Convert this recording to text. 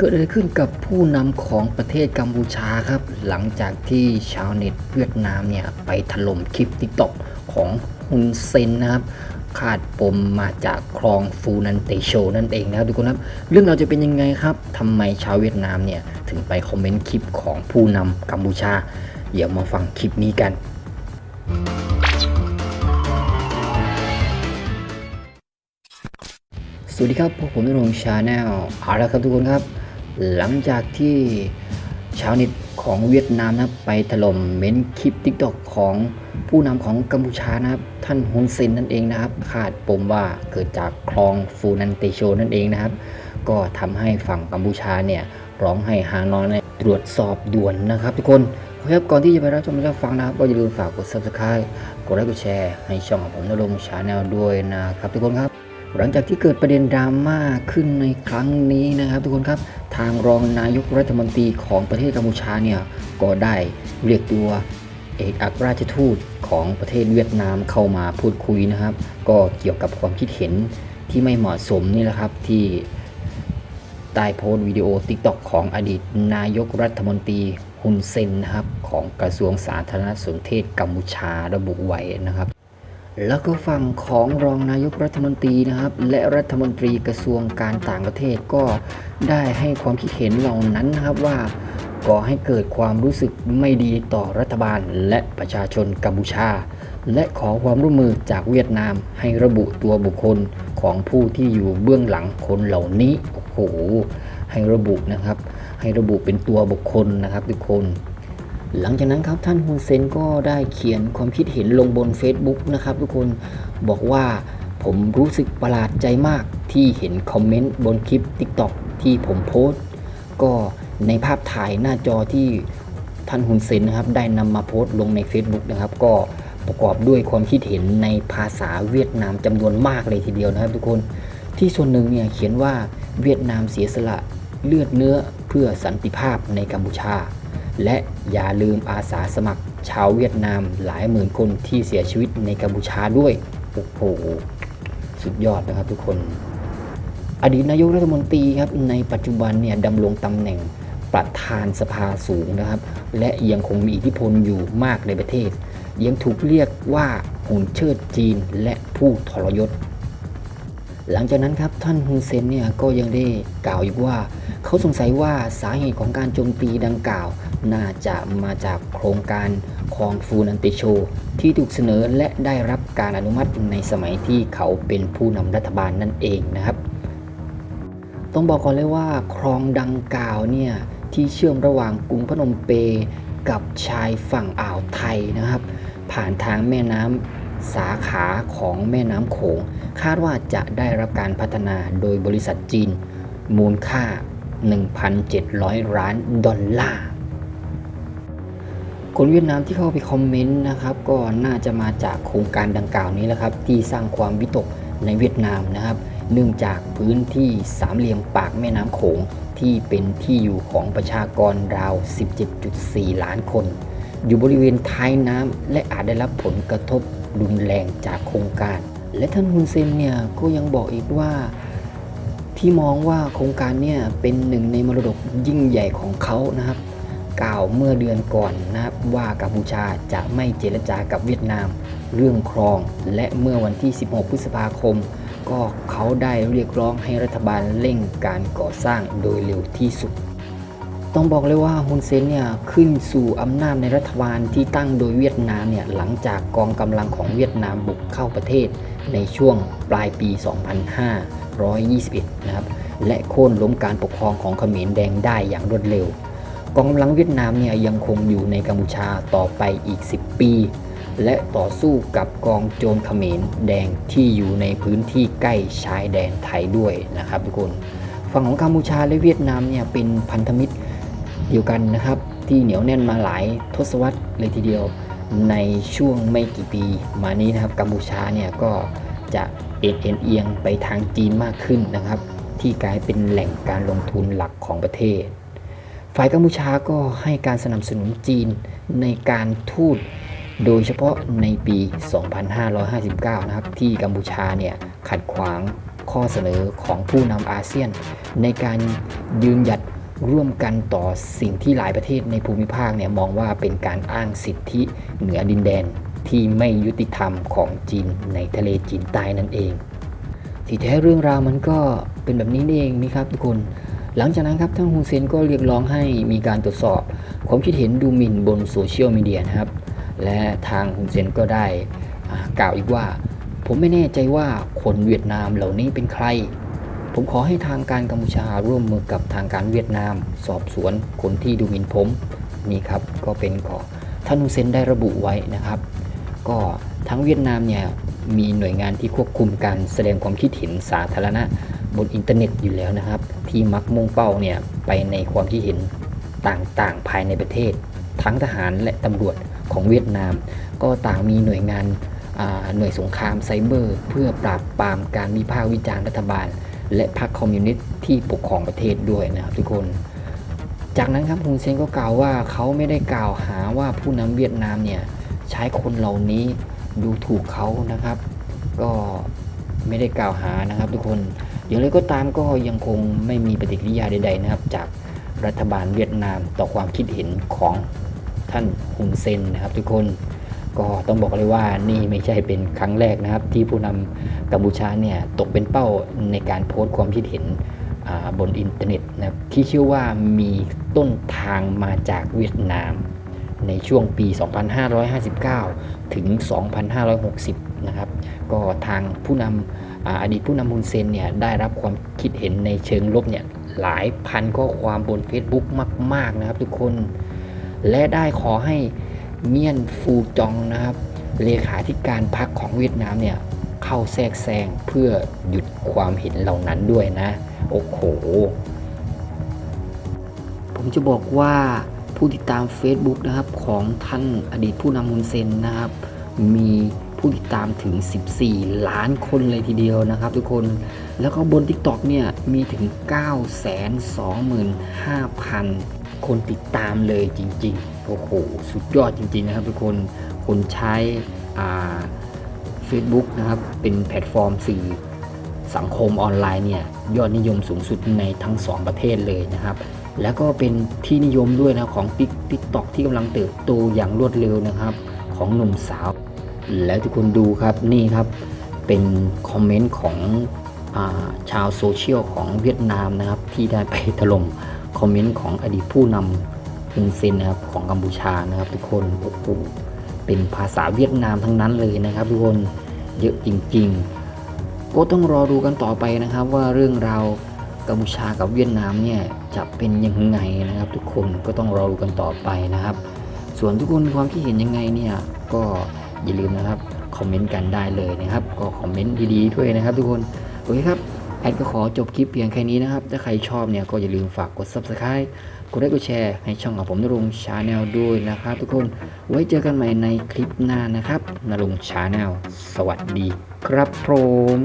เกิดอะไรขึ้นกับผู้นำของประเทศกัมพูชาครับ หลังจากที่ชาวเน็ตเวียดนามเนี่ยไปถล่มคลิปทิกต็อกของฮุนเซนนะครับคาดปมมาจากคลองฟูนันเตโชนั่นเองนะครับทุกคนครับ เรื่องเราจะเป็นยังไงครับทำไมชาวเวียดนามเนี่ยถึงไปคอมเมนต์คลิปของผู้นำกัมพูชา เดี๋ยวมาฟังคลิปนี้กันสวัสดีครับพวกผมนรงชาแนลเอาละครับทุกคนครับ หลังจากที่ชาวเน็ตของเวียดนามนะครับไปถล่มเม้นคลิปทิกตอกของผู้นำของกัมพูชานะครับ ท่านฮุนเซนนั่นเองนะครับ คาดปมว่าเกิดจากคลองฟูนันเตโชนั่นเองนะครับ ก็ทำให้ฝั่งกัมพูชาเนี่ยร้องให้ฮานอยเนี่ยตรวจสอบด่วนนะครับ ทุกคนครับก่อนที่จะไปรับชมรับฟังนะครับ ก็อย่าลืมฝากกด subscribe กดไลค์กดแชร์ให้ช่องของผมนรงชาแนลด้วยนะครับทุกคนครับ หลังจากที่เกิดประเด็นดราม่าขึ้นในครั้งนี้นะครับทุกคนครับทางรองนายกรัฐมนตรีของประเทศกัมพูชาเนี่ยก็ได้เรียกตัวเอกอัครราชทูตของประเทศเวียดนามเข้ามาพูดคุยนะครับ ก็เกี่ยวกับความคิดเห็นที่ไม่เหมาะสมนี่แหละครับที่ใต้โพสต์วิดีโอ TikTok ของอดีตนายกรัฐมนตรีฮุนเซนนะครับของกระทรวงสาธารณสนเทศกัมพูชาระบุไว้นะครับ แล้วก็ฝั่งของรองนายกรัฐมนตรีนะครับ และรัฐมนตรีกระทรวงการต่างประเทศก็ได้ให้ความคิดเห็นเหล่านั้นนะครับว่าก่อให้เกิดความรู้สึกไม่ดีต่อรัฐบาลและประชาชนกัมพูชา และขอความร่วมมือจากเวียดนามให้ระบุตัวบุคคลของผู้ที่อยู่เบื้องหลังคนเหล่านี้โอ้โหให้ระบุนะครับ ให้ระบุเป็นตัวบุคคลนะครับทุกคน หลังจากนั้นครับท่านฮุนเซนก็ได้เขียนความคิดเห็นลงบน Facebook นะครับ ทุกคนบอกว่าผมรู้สึกประหลาดใจมากที่เห็นคอมเมนต์บนคลิป TikTok ที่ผมโพสต์ ก็ในภาพถ่ายหน้าจอที่ท่านฮุนเซนนะครับได้นำมาโพสต์ลงใน Facebook นะครับ ก็ประกอบด้วยความคิดเห็นในภาษาเวียดนามจำนวนมากเลยทีเดียวนะครับ ทุกคนที่ส่วนหนึ่งเนี่ยเขียนว่าเวียดนามเสียสละเลือดเนื้อเพื่อสันติภาพในกัมพูชา และอย่าลืมอาสาสมัครชาวเวียดนามหลายหมื่นคนที่เสียชีวิตในกัมพูชาด้วย โอ้โห สุดยอดนะครับทุกคน อดีตนายกรัฐมนตรีครับในปัจจุบันเนี่ยดำรงตำแหน่งประธานสภาสูงนะครับ และยังคงมีอิทธิพลอยู่มากในประเทศ ยังถูกเรียกว่าหุ่นเชิดจีนและผู้ทรยศ หลังจากนั้นครับท่านฮุนเซนเนี่ยก็ยังได้กล่าวอีกว่า เขาสงสัยว่าสาเหตุของการโจมตีดังกล่าว น่าจะมาจากโครงการคลองฟูนันติโช ที่ถูกเสนอและได้รับการอนุมัติในสมัยที่เขาเป็นผู้นำรัฐบาลนั่นเองนะครับ ต้องบอกก่อนเลยว่าคลองดังกล่าวเนี่ยที่เชื่อมระหว่างกรุงพนมเปญกับชายฝั่งอ่าวไทยนะครับ ผ่านทางแม่น้ำสาขาของแม่น้ำโขง คาดว่าจะได้รับการพัฒนาโดยบริษัทจีน มูลค่า 1,700 ล้านดอลลาร์คนเวียดนามที่เข้าไปคอมเมนต์นะครับ ก็น่าจะมาจากโครงการดังกล่าวนี้แหละครับ ที่สร้างความวิตกในเวียดนามนะครับ เนื่องจากพื้นที่สามเหลี่ยมปากแม่น้ำโขงที่เป็นที่อยู่ของประชากรราว 17.4 ล้านคน อยู่บริเวณท้ายน้ำและอาจได้รับผลกระทบรุนแรงจากโครงการ และท่านฮุนเซนเนี่ยก็ยังบอกอีกว่าที่มองว่าโครงการเนี่ยเป็นหนึ่งในมรดกยิ่งใหญ่ของเขานะครับ กล่าวเมื่อเดือนก่อนนะครับว่ากัมพูชาจะไม่เจรจากับเวียดนามเรื่องครอง และเมื่อวันที่ 16 พฤษภาคม ก็เขาได้เรียกร้องให้รัฐบาลเร่งการก่อสร้างโดยเร็วที่สุด ต้องบอกเลยว่าฮุนเซนเนี่ยขึ้นสู่อำนาจในรัฐบาลที่ตั้งโดยเวียดนามเนี่ยหลังจากกองกำลังของเวียดนามบุกเข้าประเทศในช่วงปลายปี 2521 นะครับ และโค่นล้มการปกครองของเขมรแดงได้อย่างรวดเร็ว กองกำลังเวียดนามเนี่ยยังคงอยู่ในกัมพูชาต่อไปอีก 10 ปี และต่อสู้กับกองโจรเขมรแดงที่อยู่ในพื้นที่ใกล้ชายแดนไทยด้วยนะครับทุกคน ฝั่งของกัมพูชาและเวียดนามเนี่ยเป็นพันธมิตร เดียวกันนะครับ ที่เหนียวแน่นมาหลายทศวรรษเลยทีเดียวในช่วงไม่กี่ปี มานี้นะครับกัมพูชาเนี่ยก็จะเอ็นเอ็นเอียงไปทางจีนมากขึ้นนะครับ ที่กลายเป็นแหล่งการลงทุนหลักของประเทศ ฝ่ายกัมพูชาก็ให้การสนับสนุนจีนในการทูตโดยเฉพาะในปี 2559 นะครับ ที่กัมพูชาเนี่ยขัดขวางข้อเสนอของผู้นำอาเซียน ในการยืนหยัด ร่วมกันต่อสิ่งที่หลายประเทศในภูมิภาคเนี่ยมองว่าเป็นการอ้างสิทธิเหนือดินแดนที่ไม่ยุติธรรมของจีนในทะเลจีนใต้นั่นเองที่แท้เรื่องราวมันก็เป็นแบบนี้นี่เองนี่ครับทุกคน หลังจากนั้นครับท่านฮุนเซนก็เรียกร้องให้มีการตรวจสอบ ความคิดเห็นดูหมิ่นบนโซเชียลมีเดียนะครับ และทางฮุนเซนก็ได้กล่าวอีกว่า ผมไม่แน่ใจว่าคนเวียดนามเหล่านี้เป็นใคร ผมขอให้ทางการกัมพูชาร่วมมือกับทางการเวียดนาม สอบสวนคนที่ดูหมิ่นผมนี่ครับก็เป็นขอท่านฮุนเซนได้ระบุไว้นะครับ ก็ทั้งเวียดนามเนี่ยมีหน่วยงานที่ควบคุมการแสดงความคิดเห็นสาธารณะบนอินเทอร์เน็ตอยู่แล้วนะครับ ที่มักมุ่งเป้าเนี่ยไปในความคิดเห็นต่างๆ ภายในประเทศ ทั้งทหารและตำรวจของเวียดนาม ก็ต่างมีหน่วยงานหน่วยสงครามไซเบอร์ เพื่อปราบปรามการวิพากษ์วิจารณ์รัฐบาล และพรรคคอมมิวนิสต์ที่ปกครองประเทศด้วยนะครับทุกคน จากนั้นครับฮุนเซนก็กล่าวว่าเขาไม่ได้กล่าวหาว่าผู้นำเวียดนามเนี่ยใช้คนเหล่านี้ดูถูกเขานะครับ ก็ไม่ได้กล่าวหานะครับทุกคนอย่างไรก็ตามก็ยังคงไม่มีปฏิกิริยาใดๆนะครับ จากรัฐบาลเวียดนามต่อความคิดเห็นของท่านฮุนเซนนะครับทุกคน ก็ต้องบอกเลยว่านี่ไม่ใช่เป็นครั้งแรกนะครับ ที่ผู้นำกัมพูชาเนี่ยตกเป็นเป้าในการโพสต์ความคิดเห็นบนอินเทอร์เน็ตนะครับที่เชื่อว่ามีต้นทางมาจากเวียดนาม ในช่วงปี 2559 ถึง 2560 นะครับ ก็ทางผู้นำออดีตผู้นำฮุนเซนเนี่ยได้รับความคิดเห็นในเชิงลบเนี่ยหลายพันข้อความบน Facebook มาก ๆ นะครับทุกคน และได้ขอให้ เมียนฟูจองนะครับ เลขาธิการพรรคของเวียดนามเนี่ยเข้าแทรกแซงเพื่อหยุดความเห็นเหล่านั้นด้วยนะ โอ้โห ผมจะบอกว่าผู้ติดตาม Facebook นะครับของท่านอดีตผู้นำฮุนเซนนะครับ มีผู้ติดตามถึง 14 ล้านคนเลยทีเดียวนะครับ ทุกคน แล้วก็บน TikTok เนี่ยมีถึง 925,000 คนติดตามเลยจริงๆ โอ้โห สุดยอดจริง ๆ นะครับทุกคนคนใช้อ่า Facebook นะครับ เป็นแพลตฟอร์มสื่อสังคมออนไลน์เนี่ย ยอดนิยมสูงสุดในทั้ง 2 ประเทศเลยนะครับ แล้วก็เป็นที่นิยมด้วยนะของ Tik TikTok ที่กำลังเติบโตอย่างรวดเร็วนะครับ ของหนุ่มสาว แล้วทุกคนดูครับนี่ครับเป็นคอมเมนต์ของอาชาวโซเชียลของเวียดนามนะครับ ที่ได้ไปถล่ม คอมเมนต์ของอดีตผู้นำฮุนเซนนะครับของกัมพูชานะครับทุกคนโอ้โหเป็นภาษาเวียดนามทั้งนั้นเลยนะครับ ทุกคนเยอะจริง ๆ ก็ต้องรอดูกันต่อไปนะครับ ว่าเรื่องราวกัมพูชากับเวียดนามเนี่ยจะเป็นยังไงนะครับ ทุกคนก็ต้องรอดูกันต่อไปนะครับ ส่วนทุกคนความคิดเห็นยังไงเนี่ยก็อย่าลืมนะครับคอมเมนต์กันได้เลยนะครับ ก็คอมเมนต์ดีๆด้วยนะครับ ทุกคนโอเคครับ แอดก็ขอจบคลิปเพียงแค่นี้นะครับ ถ้าใครชอบเนี่ยก็อย่าลืมฝากกด subscribe กดไลค์กดแชร์ให้ช่องของผมนรงชาแนลด้วยนะครับ ทุกคนไว้เจอกันใหม่ในคลิปหน้านะครับนรงชาแนลสวัสดีครับผม